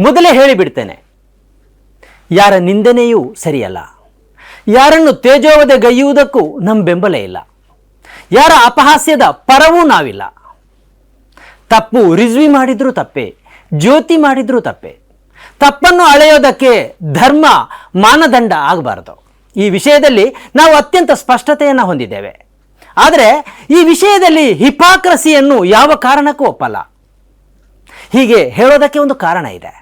ಮೊದಲೇ ಹೇಳಿಬಿಡ್ತೇನೆ. ಯಾರ ನಿಂದನೆಯೂ ಸರಿಯಲ್ಲ. ಯಾರನ್ನು ತೇಜೋವಧೆಗೈಯುವುದಕ್ಕೂ ನಮ್ಮ ಬೆಂಬಲ ಇಲ್ಲ. ಯಾರ ಅಪಹಾಸ್ಯದ ಪರವೂ ನಾವಿಲ್ಲ. ತಪ್ಪು ರಿಜ್ವಿ ಮಾಡಿದರೂ ತಪ್ಪೆ, ಜ್ಯೋತಿ ಮಾಡಿದರೂ ತಪ್ಪೆ. ತಪ್ಪನ್ನು ಅಳೆಯೋದಕ್ಕೆ ಧರ್ಮ, ಮಾನದಂಡ ಆಗಬಾರದು. ಈ ವಿಷಯದಲ್ಲಿ ನಾವು ಅತ್ಯಂತ ಸ್ಪಷ್ಟತೆಯನ್ನು ಹೊಂದಿದ್ದೇವೆ. ಆದರೆ ಈ ವಿಷಯದಲ್ಲಿ ಹಿಪಾಕ್ರಸಿಯನ್ನು ಯಾವ ಕಾರಣಕ್ಕೂ ಒಪ್ಪಲ್ಲ. ಹೀಗೆ ಹೇಳೋದಕ್ಕೆ ಒಂದು ಕಾರಣ ಇದೆ.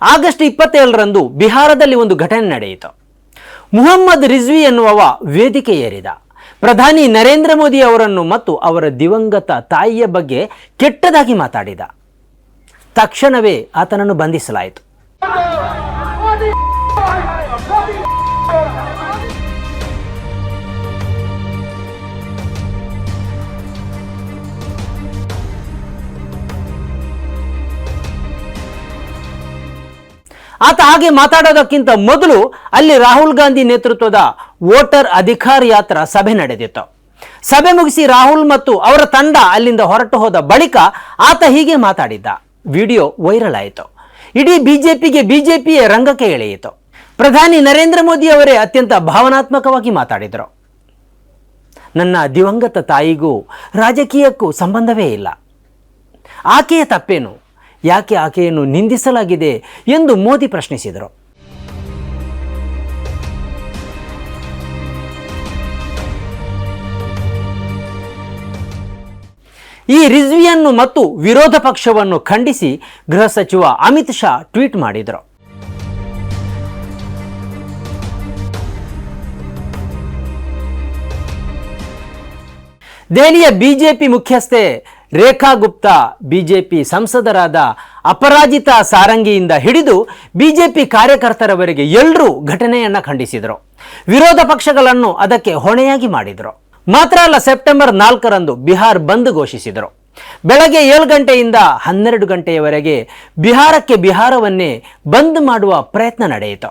ಆಗಸ್ಟ್ ಇಪ್ಪತ್ತೇಳರಂದು ಬಿಹಾರದಲ್ಲಿ ಒಂದು ಘಟನೆ ನಡೆಯಿತು. ಮುಹಮ್ಮದ್ ರಿಜ್ವಿ ಎನ್ನುವವ ವೇದಿಕೆ ಏರಿದ ಪ್ರಧಾನಿ ನರೇಂದ್ರ ಮೋದಿ ಅವರನ್ನು ಮತ್ತು ಅವರ ದಿವಂಗತ ತಾಯಿಯ ಬಗ್ಗೆ ಕೆಟ್ಟದಾಗಿ ಮಾತಾಡಿದ. ತಕ್ಷಣವೇ ಆತನನ್ನು ಬಂಧಿಸಲಾಯಿತು. ಆತ ಹಾಗೆ ಮಾತಾಡೋದಕ್ಕಿಂತ ಮೊದಲು ಅಲ್ಲಿ ರಾಹುಲ್ ಗಾಂಧಿ ನೇತೃತ್ವದ ವೋಟರ್ ಅಧಿಕಾರ ಯಾತ್ರಾ ಸಭೆ ನಡೆದಿತ್ತು. ಸಭೆ ಮುಗಿಸಿ ರಾಹುಲ್ ಮತ್ತು ಅವರ ತಂಡ ಅಲ್ಲಿಂದ ಹೊರಟು ಹೋದ ಬಳಿಕ ಆತ ಹೀಗೆ ಮಾತಾಡಿದ್ದ. ವಿಡಿಯೋ ವೈರಲ್ ಆಯಿತು. ಇಡೀ ಬಿಜೆಪಿಗೆ ಬಿಜೆಪಿಯೇ ರಂಗಕ್ಕೆ ಎಳೆಯಿತು. ಪ್ರಧಾನಿ ನರೇಂದ್ರ ಮೋದಿ ಅವರೇ ಅತ್ಯಂತ ಭಾವನಾತ್ಮಕವಾಗಿ ಮಾತಾಡಿದರು. ನನ್ನ ದಿವಂಗತ ತಾಯಿಗೂ ರಾಜಕೀಯಕ್ಕೂ ಸಂಬಂಧವೇ ಇಲ್ಲ. ಆಕೆಯ ತಪ್ಪೇನು? ಯಾಕೆ ಆಕೆಯನ್ನು ನಿಂದಿಸಲಾಗಿದೆ ಎಂದು ಮೋದಿ ಪ್ರಶ್ನಿಸಿದರು. ಈ ರಿಜ್ವಿಯನ್ನು ಮತ್ತು ವಿರೋಧ ಪಕ್ಷವನ್ನು ಖಂಡಿಸಿ ಗೃಹ ಸಚಿವ ಅಮಿತ್ ಶಾ ಟ್ವೀಟ್ ಮಾಡಿದರು. ದೆಹಲಿಯ ಬಿಜೆಪಿ ಮುಖ್ಯಸ್ಥೆ ರೇಖಾ ಗುಪ್ತಾ ಬಿಜೆಪಿ ಸಂಸದರಾದ ಅಪರಾಜಿತ ಸಾರಂಗಿಯಿಂದ ಹಿಡಿದು ಬಿಜೆಪಿ ಕಾರ್ಯಕರ್ತರವರೆಗೆ ಎಲ್ಲರೂ ಘಟನೆಯನ್ನು ಖಂಡಿಸಿದರು. ವಿರೋಧ ಪಕ್ಷಗಳನ್ನು ಅದಕ್ಕೆ ಹೊಣೆಯಾಗಿ ಮಾಡಿದರು. ಮಾತ್ರ ಅಲ್ಲ, ಸೆಪ್ಟೆಂಬರ್ ನಾಲ್ಕರಂದು ಬಿಹಾರ್ ಬಂದ್ ಘೋಷಿಸಿದರು. ಬೆಳಗ್ಗೆ ಏಳು ಗಂಟೆಯಿಂದ ಹನ್ನೆರಡು ಗಂಟೆಯವರೆಗೆ ಬಿಹಾರಕ್ಕೆ ಬಿಹಾರವನ್ನೇ ಬಂದ್ ಮಾಡುವ ಪ್ರಯತ್ನ ನಡೆಯಿತು.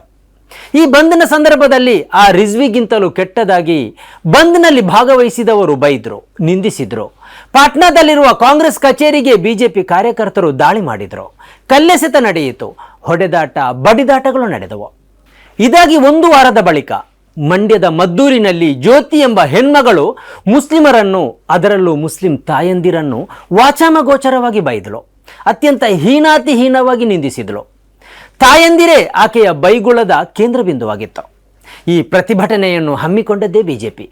ಈ ಬಂದ್ನ ಸಂದರ್ಭದಲ್ಲಿ ಆ ರಿಜ್ವಿಗಿಂತಲೂ ಕೆಟ್ಟದಾಗಿ ಬಂದ್ನಲ್ಲಿ ಭಾಗವಹಿಸಿದವರು ಬೈದರು, ನಿಂದಿಸಿದ್ರು. ಪಾಟ್ನಾದಲ್ಲಿರುವ ಕಾಂಗ್ರೆಸ್ ಕಚೇರಿಗೆ ಬಿಜೆಪಿ ಕಾರ್ಯಕರ್ತರು ದಾಳಿ ಮಾಡಿದರು. ಕಲ್ಲೆಸೆತ ನಡೆಯಿತು. ಹೊಡೆದಾಟ, ಬಡಿದಾಟಗಳು ನಡೆದವು. ಇದಾಗಿ ಒಂದು ವಾರದ ಬಳಿಕ ಮಂಡ್ಯದ ಮದ್ದೂರಿನಲ್ಲಿ ಜ್ಯೋತಿ ಎಂಬ ಹೆಣ್ಮಗಳು ಮುಸ್ಲಿಮರನ್ನು, ಅದರಲ್ಲೂ ಮುಸ್ಲಿಂ ತಾಯಂದಿರನ್ನು ವಾಚಾಮಗೋಚರವಾಗಿ ಬೈದಳು ಅತ್ಯಂತ ಹೀನಾತಿಹೀನವಾಗಿ ನಿಂದಿಸಿದಳು ತಾಯಂದಿರೇ ಆಕೆಯ ಬೈಗುಳದ ಕೇಂದ್ರ ಬಿಂದುವಾಗಿತ್ತು ಈ ಪ್ರತಿಭಟನೆಯನ್ನು ಹಮ್ಮಿಕೊಂಡದ್ದೇ ಬಿಜೆಪಿ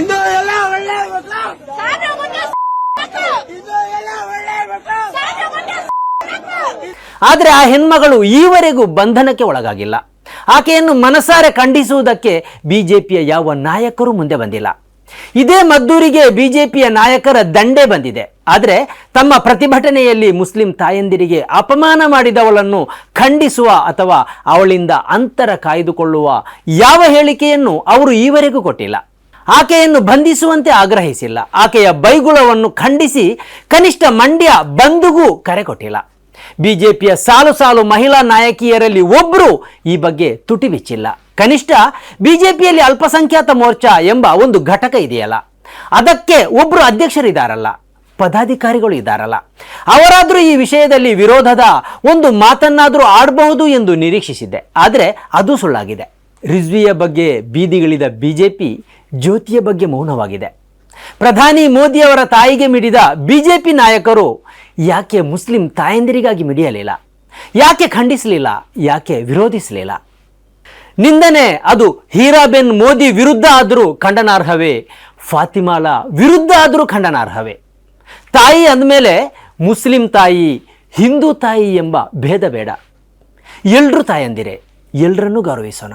ಇಂದು ಎಲ್ಲ ಒಳ್ಳೆ ಮಕ್ಕಳು ಇಂದು ಎಲ್ಲ ಒಳ್ಳೆ ಮಕ್ಕಳು ಆದರೆ ಆ ಹೆಣ್ಮಗಳು ಈವರೆಗೂ ಬಂಧನಕ್ಕೆ ಒಳಗಾಗಿಲ್ಲ. ಆಕೆಯನ್ನು ಮನಸಾರೆ ಖಂಡಿಸುವುದಕ್ಕೆ ಬಿಜೆಪಿಯ ಯಾವ ನಾಯಕರು ಮುಂದೆ ಬಂದಿಲ್ಲ. ಇದೇ ಮದ್ದೂರಿಗೆ ಬಿಜೆಪಿಯ ನಾಯಕರ ದಂಡೆ ಬಂದಿದೆ. ಆದರೆ ತಮ್ಮ ಪ್ರತಿಭಟನೆಯಲ್ಲಿ ಮುಸ್ಲಿಂ ತಾಯಂದಿರಿಗೆ ಅಪಮಾನ ಮಾಡಿದವಳನ್ನು ಖಂಡಿಸುವ ಅಥವಾ ಅವಳಿಂದ ಅಂತರ ಕಾಯ್ದುಕೊಳ್ಳುವ ಯಾವ ಹೇಳಿಕೆಯನ್ನು ಅವರು ಈವರೆಗೂ ಕೊಟ್ಟಿಲ್ಲ. ಆಕೆಯನ್ನು ಬಂಧಿಸುವಂತೆ ಆಗ್ರಹಿಸಿಲ್ಲ. ಆಕೆಯ ಬೈಗುಳವನ್ನು ಖಂಡಿಸಿ ಕನಿಷ್ಠ ಮಂಡ್ಯ ಬಂದುಗೂ ಕರೆ ಕೊಟ್ಟಿಲ್ಲ. ಬಿಜೆಪಿಯ ಸಾಲು ಸಾಲು ಮಹಿಳಾ ನಾಯಕಿಯರಲ್ಲಿ ಒಬ್ಬರು ಈ ಬಗ್ಗೆ ತುಟಿ ಬಿಚ್ಚಿಲ್ಲ. ಕನಿಷ್ಠ ಬಿಜೆಪಿಯಲ್ಲಿ ಅಲ್ಪಸಂಖ್ಯಾತ ಮೋರ್ಚಾ ಎಂಬ ಒಂದು ಘಟಕ ಇದೆಯಲ್ಲ. ಅದಕ್ಕೆ ಒಬ್ಬರು ಅಧ್ಯಕ್ಷರಿದ್ದಾರಲ್ಲ ಪದಾಧಿಕಾರಿಗಳು ಇದ್ದಾರಲ್ಲ ಅವರಾದರೂ ಈ ವಿಷಯದಲ್ಲಿ ವಿರೋಧದ ಒಂದು ಮಾತನ್ನಾದರೂ ಆಡಬಹುದು ಎಂದು ನಿರೀಕ್ಷಿಸಿದ್ದೆ. ಆದರೆ ಅದು ಸುಳ್ಳಾಗಿದೆ. ರಿಜ್ವಿಯ ಬಗ್ಗೆ ಬೀದಿಗಿಳಿದ ಬಿಜೆಪಿ ಜ್ಯೋತಿಯ ಬಗ್ಗೆ ಮೌನವಾಗಿದೆ. ಪ್ರಧಾನಿ ಮೋದಿಯವರ ತಾಯಿಗೆ ಮಿಡಿದ ಬಿಜೆಪಿ ನಾಯಕರು ಯಾಕೆ ಮುಸ್ಲಿಂ ತಾಯಂದಿರಿಗಾಗಿ ಮಿಡಿಯಲಿಲ್ಲ? ಯಾಕೆ ಖಂಡಿಸಲಿಲ್ಲ? ಯಾಕೆ ವಿರೋಧಿಸಲಿಲ್ಲ? ನಿಂದನೆ ಅದು ಹೀರಾಬೆನ್ ಮೋದಿ ವಿರುದ್ಧ ಆದರೂ ಖಂಡನಾರ್ಹವೇ? ಫಾತಿಮಾಲ ವಿರುದ್ಧ ಆದರೂ ಖಂಡನಾರ್ಹವೇ? ತಾಯಿ ಅಂದಮೇಲೆ ಮುಸ್ಲಿಂ ತಾಯಿ, ಹಿಂದೂ ತಾಯಿ ಎಂಬ ಭೇದ ಬೇಡ. ಎಲ್ರೂ ತಾಯಂದಿರೆ ಎಲ್ಲರನ್ನೂ ಗೌರವಿಸೋಣ.